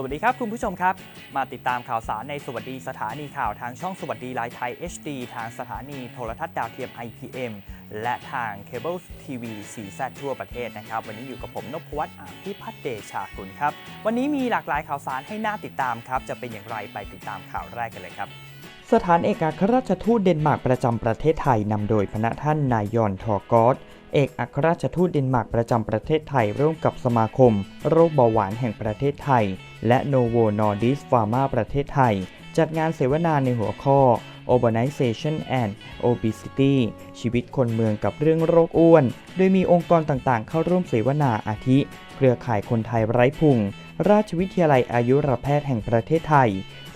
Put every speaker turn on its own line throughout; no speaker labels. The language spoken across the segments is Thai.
สวัสดีครับคุณผู้ชมครับ มาติดตามข่าวสารในสวัสดีสถานีข่าวทางช่องสวัสดีไลฟ์ไทย HD ทางสถานีโทรทัศน์ดาวเทียม IPM และทางเคเบิลทีวีสีแซทั่วประเทศนะครับ วันนี้อยู่กับผมนพวัฒน์อาภิพัฒเดชากุลครับ วันนี้มีหลากหลายข่าวสารให้น่าติดตามครับ จะเป็นอย่างไรไปติดตามข่าวแรกกันเลยครับ
สถานเอกอัครราชทูตเดนมาร์กประจำประเทศไทยนำโดยพระท่านนายยอนทอกอส เอกอัครราชทูตเดนมาร์กประจำประเทศไทย ร่วมกับสมาคม โรคเบาหวานแห่งประเทศไทย และโนโวนอร์ดิสฟาร์มาประเทศไทย จัดงานเสวนาในหัวข้อ Urbanization and Obesity ชีวิตคนเมืองกับเรื่องโรคอ้วน โดยมีองค์กรต่างๆ เข้าร่วมเสวนาอาทิ เครือข่ายคนไทยไร้พุง ราชวิทยาลัยอายุรแพทย์แห่งประเทศไทย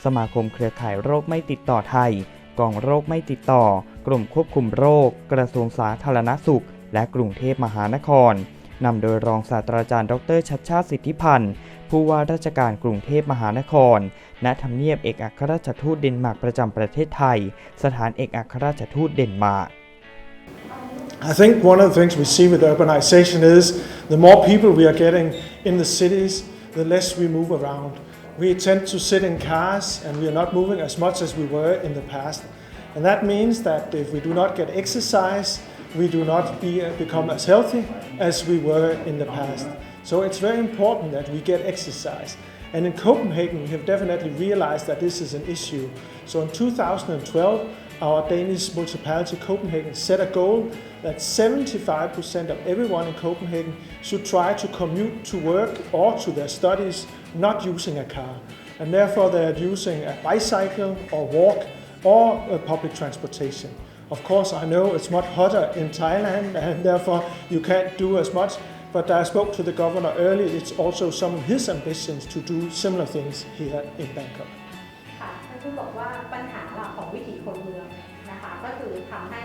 สมาคมเครือข่ายโรคไม่ติดต่อไทย กองโรคไม่ติดต่อกรมควบคุมโรค กระทรวงสาธารณสุข และกรุงเทพมหานครนำโดยรองศาสตราจารย์ ดรชัดชาติสิทธิพันธ์ ผู้ว่าราชการกรุงเทพมหานคร ณ ทำเนียบเอกอัครราชทูตเดนมาร์กประจำประเทศไทย สถานเอกอัครราชทูตเดนมาร์ก
I think one of the things we see with urbanization is the more people we are getting in the cities, the less we move around. We tend to sit in cars and we are not moving as much as we were in the past. And that means that if we do not get exercise, we do not be, become as healthy as we were in the past. So it's very important that we get exercise. And in Copenhagen, we have definitely realized that this is an issue. So in 2012, our Danish municipality Copenhagen set a goal that 75% of everyone in Copenhagen should try to commute to work or to their studies not using a car. And therefore, they are using a bicycle or walk or uh, public transportation. Of course, I know it's much hotter in Thailand and therefore you can't do as much. But I spoke to the governor earlier, it's also some of his ambitions to do similar things here in Bangkok.
ค่ะท่านผู้บอกว่าปัญหาหลักของวิถีคนเมืองนะคะก็คือทำให้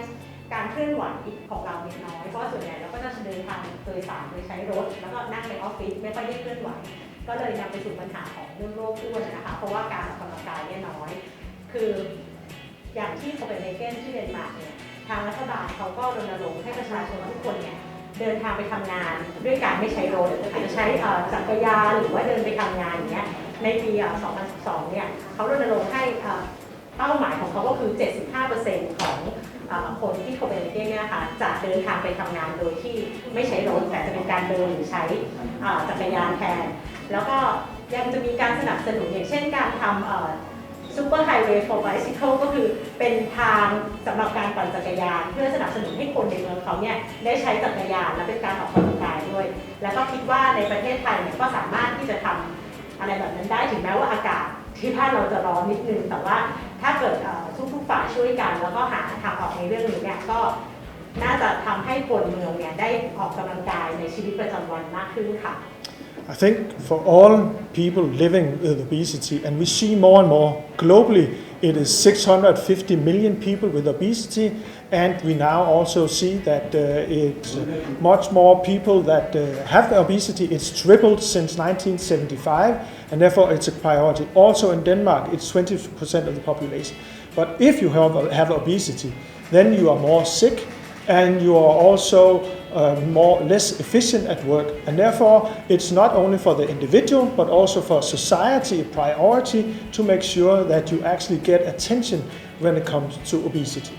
การเคลื่อนไหวของเราเนี่ยน้อยเพราะส่วนใหญ่เราก็จะเดินทางโดยสารโดยใช้รถ แล้วก็นั่งในออฟฟิศไม่ค่อยได้เคลื่อนไหว ก็เลยนำไปสู่ปัญหาของเรื่องโรคอ้วนนะคะเพราะว่าการออกกำลังกายเนี่ยน้อย คือ อย่างที่โคเปนเฮเกนที่เดนมาร์กเนี่ยทางรัฐบาลเขาก็รณรงค์ให้ประชาชนทุกคนเนี่ยเดินทางไปทำงานด้วยการไม่ใช้รถอาจจะใช้จักรยานหรือว่าเดินไปทำงานอย่างเงี้ยในปี 2012 เนี่ยเขารณรงค์ให้เป้าหมายของเขาก็คือ 75%ของคนที่โคเปนเฮเกนเนี่ยค่ะจะเดินทางไปทำงานโดยที่ไม่ใช้รถแต่จะเป็นการเดินหรือใช้จักรยานแทน แล้วก็ยังจะมีการสนับสนุนอย่างเช่นการทำ ซูเปอร์ไฮเวย์ for bicycle ก็คือเป็นทางสำหรับการปั่นจักรยาน เพื่อสนับสนุนให้คนในเมืองเขาเนี่ยได้ใช้จักรยานและเป็นการออกกำลังกายด้วย แล้วก็คิดว่าในประเทศไทยเนี่ยก็สามารถที่จะทำอะไรแบบนั้นได้ถึงแม้ว่าอากาศที่บ้านเราจะร้อนนิดนึง แต่ว่าถ้าเกิดเอ่อทุกๆฝ่ายช่วยกัน แล้วก็หาทางออกในเรื่องนี้เนี่ยก็น่าจะทำให้คนเมืองเนี่ยได้ออกกำลังกายในชีวิตประจำวันมากขึ้นค่ะ
I think for all people living with obesity, and we see more and more globally, it is 650 million people with obesity, and we now also see that uh, it's much more people that uh, have obesity. It's tripled since 1975, and therefore it's a priority. Also in Denmark, it's 20% of the population. But if you have, have obesity, then you are more sick, and you are also uh, more less efficient at work and therefore it's not only for the individual but also for society a priority to make sure that you actually get attention when it comes to obesity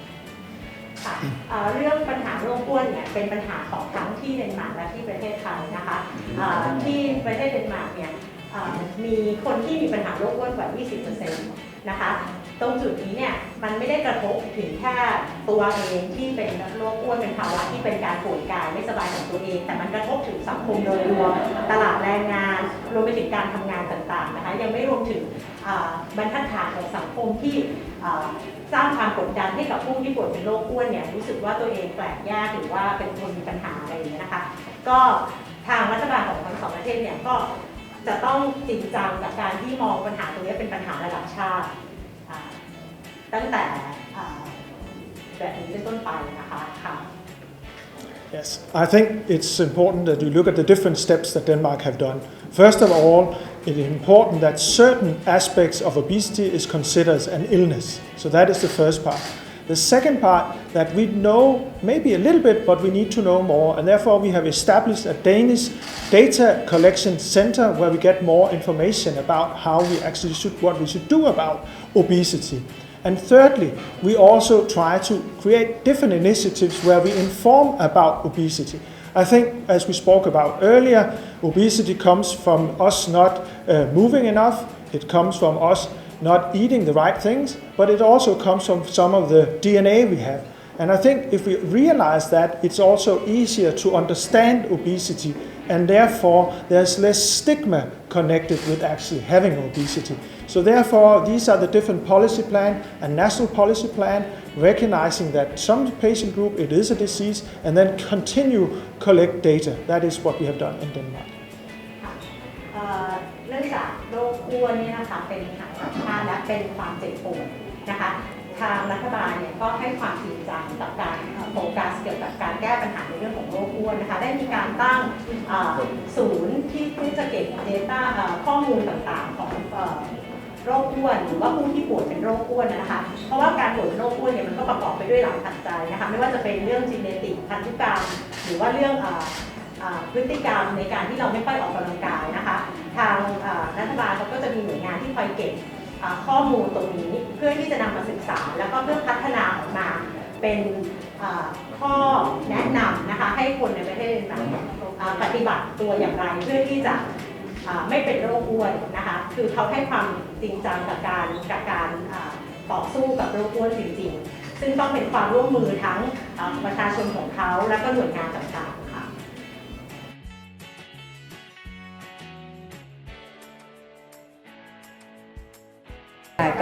ค่ะเอ่อเรื่องปัญหาโรคอ้วนเนี่ยเป็นปัญหาของทั้งที่เดนมาร์กและที่ประเทศไทยนะคะเอ่อที่ประเทศเดนมาร์กเนี่ยเอ่อมีคนที่มีปัญหาโรคอ้วนกว่า 20%นะคะ ตรงจุดนี้เนี่ยมันไม่ได้กระทบถึงแค่ตัวเองที่เป็นโรคอ้วนเป็นภาวะที่เป็นการป่วยกายไม่สบายของตัวเอง แต่มันกระทบถึงสังคมโดยรวมตลาดแรงงานรวมไปถึงการทำงานต่างๆนะคะยังไม่รวมถึงบรรทัดฐานของสังคมที่สร้างความกดดันให้กับผู้ที่ป่วยเป็นโรคอ้วนเนี่ยรู้สึกว่าตัวเองแปลกแยกหรือว่าเป็นคนมีปัญหาอะไรอย่างเงี้ยนะคะก็ทางรัฐบาลของทั้งสองประเทศเนี่ยก็จะต้องจริงจังกับการที่มองปัญหาตรงนี้เป็นปัญหาระดับชาติ ตั้งแต่อ่าแบบนี้เป็นต้นไปนะคะค่ะ
Yes, I think it's important that you look at the different steps that Denmark have done. First of all, it is important that certain aspects of obesity is considered an illness. So that is the first part. The second part that we know maybe a little bit, but we need to know more, and therefore we have established a Danish data collection center where we get more information about how we actually should, what we should do about obesity. And thirdly, we also try to create different initiatives where we inform about obesity. I think, as we spoke about earlier, obesity comes from us not uh, moving enough, it comes from us not eating the right things, but it also comes from some of the DNA we have. And I think if we realize that, it's also easier to understand obesity, and therefore there's less stigma connected with actually having obesity. So therefore, these are the different policy plan and national policy plan, recognizing that some patient group it is a disease, and then continue collect data. That is what we have done in Denmark.
ค่ะเอ่อเนื่องจากโรคอ้วนเนี่ยนะคะเป็นปัญหาระดับชาติและเป็นความเจ็บปวดนะคะ ทางรัฐบาลเนี่ยก็ให้ความจริงจังกับการโฟกัสเกี่ยวกับการแก้ปัญหาในเรื่องของโรคอ้วนนะคะ ได้มีการตั้งศูนย์ที่ที่จะเก็บ Data ข้อมูลต่างๆของโรคอ้วนหรือว่าผู้ที่ป่วยเป็นโรคอ้วนนะคะ เพราะว่าการป่วยโรคอ้วนเนี่ยมันก็ประกอบไปด้วยหลายปัจจัยนะคะ ไม่ว่าจะเป็นเรื่องจีเนติกพันธุกรรม หรือว่าเรื่องพฤติกรรมในการที่เราไม่ค่อยออกกำลังกายนะคะ ทางรัฐบาลเขาก็จะมีหน่วยงานที่คอยเก็บ ข้อมูลตรงนี้เพื่อที่จะนำมาศึกษา แล้วก็เพื่อพัฒนาออกมาเป็นข้อแนะนำนะคะให้คนในประเทศนั้นอ่าปฏิบัติตัวอย่างไรเพื่อที่จะไม่เป็นโรคอ้วนนะคะคือเขาให้ความจริงจังกับการกับการต่อสู้กับโรคอ้วนจริงๆ ซึ่งต้องเป็นความร่วมมือทั้งประชาชนของเขาและก็หน่วยงานต่างๆ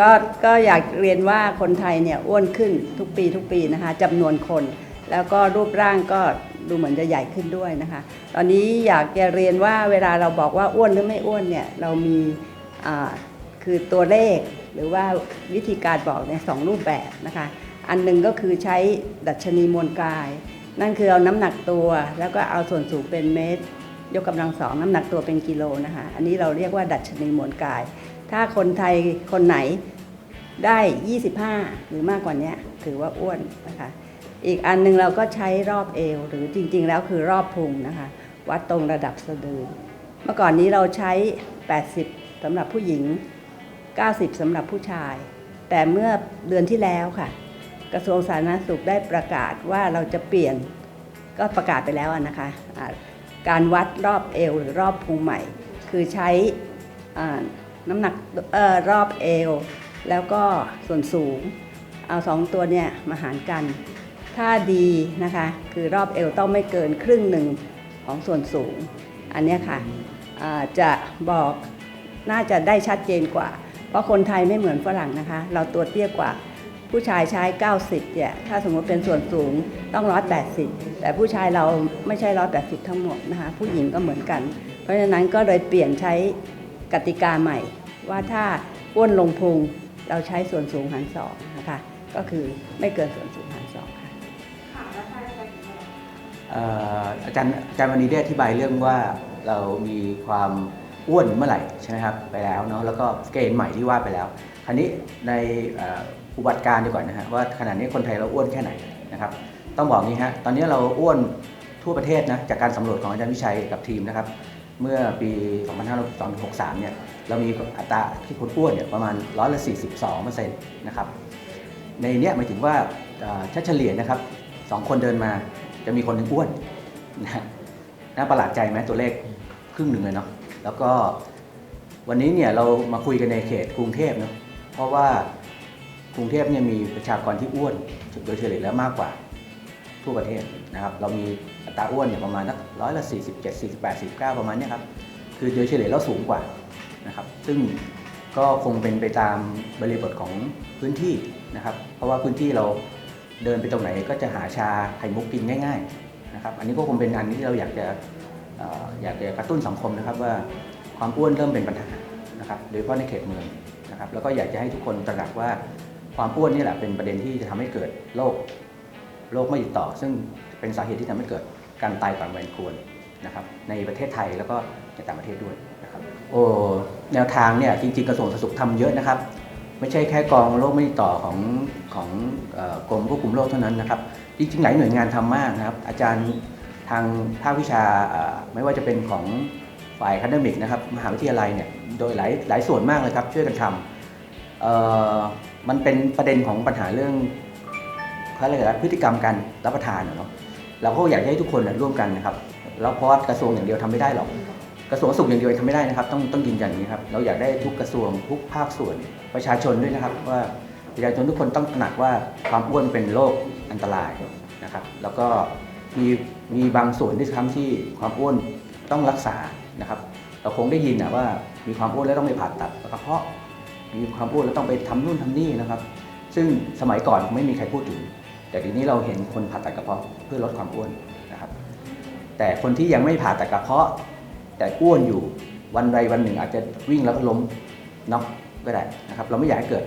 ก็ก็อยากเรียนว่าคนไทยเนี่ยอ้วนขึ้นทุกปีทุกปีนะคะจำนวนคน แล้วก็รูปร่างก็ดูเหมือนจะใหญ่ขึ้นด้วยนะคะ ตอนนี้อยากจะเรียนว่าเวลาเราบอกว่าอ้วนหรือไม่อ้วนเนี่ยเรามีคือตัวเลขหรือว่าวิธีการบอกในสองรูปแบบนะคะ อันหนึ่งก็คือใช้ดัชนีมวลกาย นั่นคือเอาน้ำหนักตัวแล้วก็เอาส่วนสูงเป็นเมตร ยกกำลังสองน้ำหนักตัวเป็นกิโลนะคะ อันนี้เราเรียกว่าดัชนีมวลกาย ถ้าคนไทยคนไหนได้ 25 หรือมากกว่านี้ถือว่าอ้วนนะคะ อีกอันหนึงเราก็ใช้รอบเอว หรือจริง ๆ แล้วคือรอบพุงนะคะ วัดตรงระดับสะดือ เมื่อก่อนนี้เราใช้ 80สำหรับผู้หญิง 90สำหรับผู้ชาย แต่เมื่อเดือนที่แล้วค่ะ กระทรวงสาธารณสุขได้ประกาศว่าเราจะเปลี่ยนก็ประกาศไปแล้วนะคะการวัดรอบเอวหรือรอบพุงใหม่ คือใช้ น้ำหนักออรอบเอว แล้วก็ส่วนสูง เอาสองตัวเนี่ยมาหารกัน ถ้าดีนะคะ คือรอบเอวต้องไม่เกินครึ่งหนึ่งของส่วนสูง อันนี้ค่ะจะบอกน่าจะได้ชัดเจนกว่า เพราะคนไทยไม่เหมือนฝรั่งนะคะ เราตัวเตี้ยกว่าผู้ชายใช้ 90เนี่ยถ้าสมมติเป็นส่วนสูงต้อง 180 แต่ผู้ชายเราไม่ใช่ 180 ทั้งหมดนะคะ ผู้หญิงก็เหมือนกัน เพราะฉะนั้นก็เลยเปลี่ยนใช้ กติกาใหม่ ว่าถ้าอ้วนลงพุงเราใช้ส่วนสูงหารสองนะคะก็คือไม่เกินส่วนสูงหารสองค่ะ
เอ่ออาจารย์อาจารย์วันนี้ได้อธิบายเรื่องว่าเรามีความอ้วนเมื่อไหร่ใช่ไหมครับไปแล้วเนาะแล้วก็เกณฑ์ใหม่ที่ว่าไปแล้วคราวนี้ในเอ่ออุบัติการณ์ดีกว่านะฮะว่าขณะนี้คนไทยเราอ้วนแค่ไหนนะครับ ต้องบอกนี้ฮะตอนนี้เราอ้วนทั่วประเทศนะจากการสำรวจของอาจารย์วิชัยกับทีมนะครับ เมื่อปี 2563 เนี่ย เรามีอัตราที่คนอ้วนเนี่ยประมาณร้อยละ 42เปอร์เซ็นต์นะครับ ในเนี้ยหมายถึงว่าถ้าเฉลี่ยนะครับสองคนเดินมาจะมีคนหนึ่งอ้วนนะน่าประหลาดใจไหมตัวเลขครึ่งหนึ่งเลยเนาะ แล้วก็วันนี้เนี่ยเรามาคุยกันในเขตกรุงเทพเนาะ เพราะว่ากรุงเทพเนี่ยมีประชากรที่อ้วนโดยเฉลี่ยแล้วมากกว่า ทั่วประเทศนะครับเรามีอัตราอ้วนเนี่ยประมาณนักร้อยละ47 48 49 ประมาณนี้ครับคือโดยเฉลี่ยแล้วสูงกว่านะครับซึ่งก็คงเป็นไปตามบริบทของพื้นที่นะครับ เพราะว่าพื้นที่เราเดินไปตรงไหนก็จะหาชาไข่มุกกินง่ายๆนะครับอันนี้ก็คงเป็นอันที่เราอยากจะออยากจะกระตุ้นสังคมนะครับว่าความอ้วนเริ่มเป็นปัญหานะครับโดยเฉพาะในเขตเมืองนะครับแล้วก็อยากจะให้ทุกคนตระหนักว่าความอ้วนนี่แหละเป็นประเด็นที่จะทำให้เกิดโรค โรคไม่ติดต่อ ซึ่งเป็นสาเหตุที่ทำให้เกิดการตายก่อนวัยควรนะครับในประเทศไทยแล้วก็ในต่างประเทศด้วยนะครับโอ้แนวทางเนี่ยจริงๆกระทรวงสาธารณสุขทำเยอะนะครับ ไม่ใช่แค่กองโรคไม่ติดต่อของของกรมควบคุมโรคเท่านั้นนะครับจริงๆหลายหน่วยงานทำมากนะครับ อาจารย์ทางภาควิชาไม่ว่าจะเป็นของฝ่ายค a เดมิกนะครับมหาวิทยาลัยเนี่ยโดยหลายหลายส่วนมากเลยครับช่วยกันทำมันเป็นประเด็นของปัญหาเรื่อง เขาเรียกอะไรพฤติกรรมการรับประทานเนาะเราก็อยากให้ทุกคนร่วมกันนะครับแล้วเพราะกระทรวงอย่างเดียวทำไม่ได้หรอกกระทรวงสุขอย่างเดียวทำไม่ได้นะครับ ต้องต้องยืนยันอย่างนี้ครับเราอยากได้ทุกกระทรวงทุกภาคส่วนประชาชนด้วยนะครับ ว่าประชาชนทุกคนต้องตระหนักว่าความอ้วนเป็นโรคอันตรายนะครับ แล้วก็มีมีบางส่วนที่ทำที่ความอ้วนต้องรักษานะครับ เราคงได้ยินนะว่ามีความอ้วนแล้วต้องไปผ่าตัดกระเพาะมีความอ้วนแล้วต้องไปทำนู่นทำนี่นะครับ ซึ่งสมัยก่อนไม่มีใครพูดถึง แต่ทีนี้เราเห็นคนผ่าตัดกระเพาะเพื่อลดความอ้วนนะครับ แต่คนที่ยังไม่ผ่าตัดกระเพาะ แต่อ้วนอยู่วันใดวันหนึ่งอาจจะวิ่งแล้วก็ล้มน็อกก็ได้นะครับ เราไม่อยากให้เกิด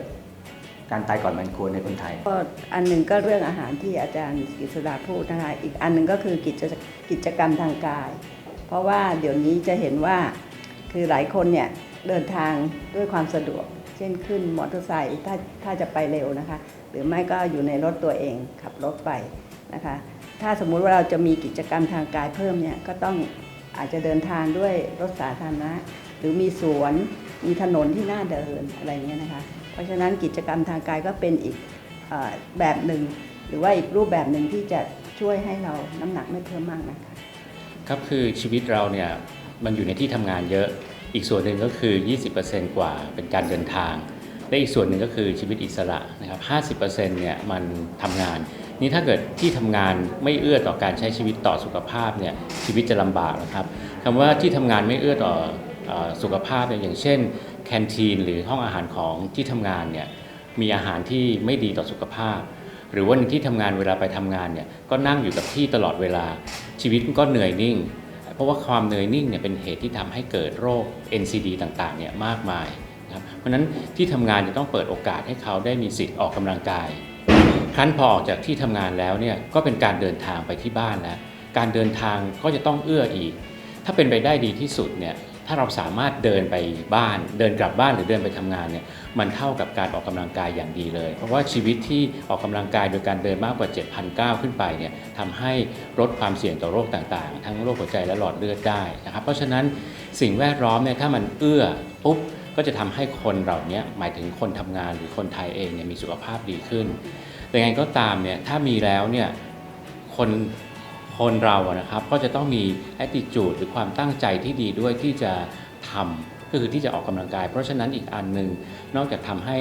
การตายก่อนมันควรในคนไทย
ก็อันหนึ่งก็เรื่องอาหารที่อาจารย์กฤษดาพูดนะคะอีกอันหนึ่งก็คือกิจกิจกรรมทางกาย เพราะว่าเดี๋ยวนี้จะเห็นว่าคือหลายคนเนี่ยเดินทางด้วยความสะดวก เช่นขึ้นมอเตอร์ไซค์ถ้าถ้าจะไปเร็วนะคะ หรือไม่ก็อยู่ในรถตัวเองขับรถไปนะคะ ถ้าสมมุติว่าเราจะมีกิจกรรมทางกายเพิ่มเนี่ยก็ต้องอาจจะเดินทางด้วยรถสาธารณะ หรือมีสวนมีถนนที่น่าเดินอะไรเงี้ยนะคะ เพราะฉะนั้นกิจกรรมทางกายก็เป็นอีกอแบบหนึ่งหรือว่าอีกรูปแบบหนึ่งที่จะช่วยให้เราน้ำหนักไม่เพิ่มมากนะคะ
ครับคือชีวิตเราเนี่ยมันอยู่ในที่ทำงานเยอะ อีกส่วนหนึ่งก็คือ 20%กว่าเป็นการเดินทาง และอีกส่วนหนึ่งก็คือชีวิตอิสระนะครับ50%เนี่ยมันทำงาน นี่ถ้าเกิดที่ทำงานไม่เอื้อต่อการใช้ชีวิตต่อสุขภาพเนี่ยชีวิตจะลำบากนะครับคำว่าที่ทำงานไม่เอื้อต่ออสุขภาพเนี่ยอย่างเช่นแคนทีนหรือห้องอาหารของที่ทำงานเนี่ยมีอาหารที่ไม่ดีต่อสุขภาพ หรือว่าในที่ทำงานเวลาไปทำงานเนี่ยก็นั่งอยู่กับที่ตลอดเวลาชีวิตก็เหนื่อยนิ่ง ราะว่าความเนยนิ่งเนี่ยเป็นเหตุที่ทำให้เกิดโรค NCD ต่างๆเนี่ยมากมายนะครับเพราะฉะนั้นที่ทำงานจะต้องเปิดโอกาสให้เขาได้มีสิทธิ์ออกกำลังกาย ครั้นพอออกจากที่ทำงานแล้วเนี่ยก็เป็นการเดินทางไปที่บ้านแล้วการเดินทางก็จะต้องเอื้ออีก ถ้าเป็นไปได้ดีที่สุดเนี่ย ถ้าเราสามารถเดินไปบ้าน เดินกลับบ้านหรือเดินไปทำงานเนี่ยมันเท่ากับการออกกำลังกายอย่างดีเลย เพราะว่าชีวิตที่ออกกำลังกายโดยการเดินมากกว่า 7,009ขึ้นไปเนี่ยทำให้ลดความเสี่ยงต่อโรคต่างๆ ทั้งโรคหัวใจและหลอดเลือดได้นะครับ เพราะฉะนั้นสิ่งแวดล้อมเนี่ยถ้ามันเอื้อปุ๊บก็จะทำให้คนเหล่านี้หมายถึงคนทำงานหรือคนไทยเองเนี่ยมีสุขภาพดีขึ้นแต่ยังไงก็ตามเนี่ยถ้ามีแล้วเนี่ยคน คนเราอะนะครับก็จะต้องมี attitude หรือความตั้งใจที่ดีด้วยที่จะทำก็คือที่จะออกกำลังกาย เพราะฉะนั้นอีกอันหนึ่งนอกจากทำให้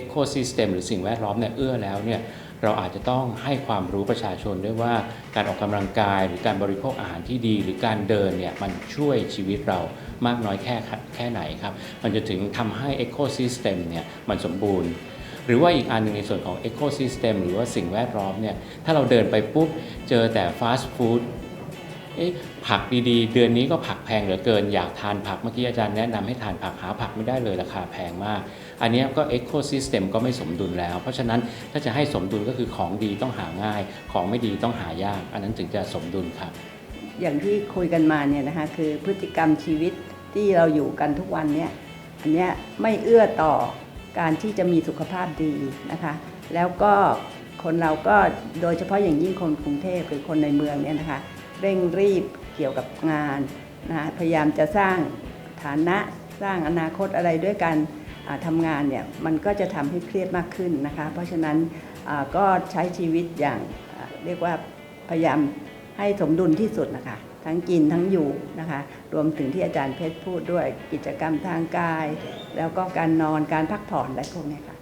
ecosystem หรือสิ่งแวดล้อมเนี่ยเอื้อแล้วเนี่ยเราอาจจะต้องให้ความรู้ประชาชนด้วยว่าการออกกำลังกายหรือการบริโภคอาหารที่ดี หรือการเดินเนี่ยมันช่วยชีวิตเรามากน้อยแค่แค่ไหนครับ มันจะถึงทำให้ ecosystem เนี่ยมันสมบูรณ์ รือว่าอีกอันหนึ่งในส่วนของ Ecosystem หรือว่าสิ่งแวดล้อมเนี่ยถ้าเราเดินไปปุ๊บเจอแต่ฟาสต์ฟู้ดเอ๊ะผักดีๆ เดือนนี้ก็ผักแพงเหลือเกิน อยากทานผักเมื่อกี้อาจารย์แนะนำให้ทานผักหาผักไม่ได้เลยราคาแพงมาก อันนี้ก็ Ecosystem ก็ไม่สมดุลแล้ว เพราะฉะนั้นถ้าจะให้สมดุลก็คือของดีต้องหาง่าย ของไม่ดีต้องหายาก อันนั้นถึงจะสมดุลครับ
อย่างที่คุยกันมาเนี่ยนะคะคือพฤติกรรมชีวิตที่เราอยู่กันทุกวันเนี่ยอันเนี้ยไม่เอื้อต่อ การที่จะมีสุขภาพดีนะคะ แล้วก็คนเราก็โดยเฉพาะอย่างยิ่งคนกรุงเทพหรือคนในเมืองเนี่ยนะคะ เร่งรีบเกี่ยวกับงานนะคะพยายามจะสร้างฐานะสร้างอนาคตอะไรด้วยการอ่าทำงานเนี่ยมันก็จะทำให้เครียดมากขึ้นนะคะ เพราะฉะนั้นก็ใช้ชีวิตอย่างเรียกว่าพยายาม ให้สมดุลที่สุดนะคะ ทั้งกินทั้งอยู่นะคะ รวมถึงที่อาจารย์เพชรพูดด้วยกิจกรรมทางกาย แล้วก็การนอนการพักผ่อนอะไรพวกนี้ค่ะ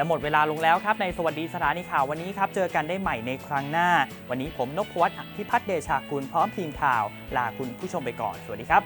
และหมดเวลาลงแล้วครับในสวัสดีสถานีข่าววันนี้ครับ เจอกันได้ใหม่ในครั้งหน้า วันนี้ผมนพวัตน์พิพัฒน์เดชาคุลพร้อมทีมข่าว ลาคุณผู้ชมไปก่อน สวัสดีครับ